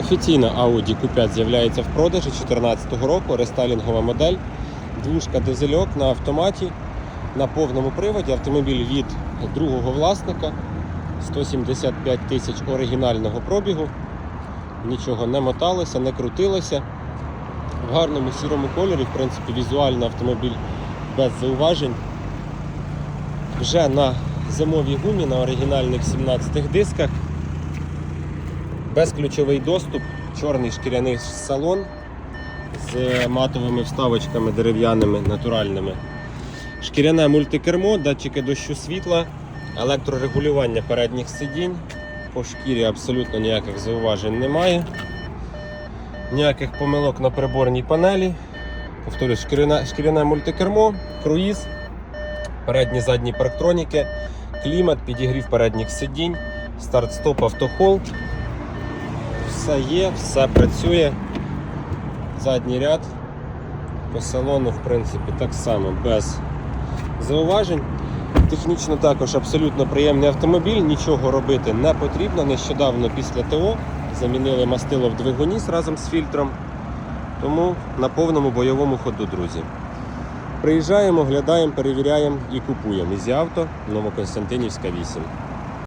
Офіційно Audi Q5 з'являється в продажі 2014 року. Рестайлінгова модель. Двушка дизельок на автоматі на повному приводі. Автомобіль від другого власника. 175 тисяч оригінального пробігу. Нічого не моталося, не крутилося. В гарному сірому кольорі, в принципі, візуально автомобіль без зауважень. Вже на зимовій гумі на оригінальних 17 дисках. Безключовий доступ, чорний шкіряний салон з матовими вставочками дерев'яними, натуральними. Шкіряне мультикермо, датчики дощу світла, електрорегулювання передніх сидінь. По шкірі абсолютно ніяких зауважень немає. Ніяких помилок на приборній панелі. Повторюю, шкіряне, шкіряне мультикермо, круїз, передні задні парктроніки, клімат, підігрів передніх сидінь, старт-стоп автохолд. Все є, все працює. Задній ряд по салону, в принципі, так само без зауважень. Технічно також абсолютно приємний автомобіль, нічого робити не потрібно. Нещодавно після ТО замінили мастило в двигуні разом з фільтром. Тому на повному бойовому ходу, друзі. Приїжджаємо, глядаємо, перевіряємо і купуємо. Ізі авто, Новоконстантинівська 8.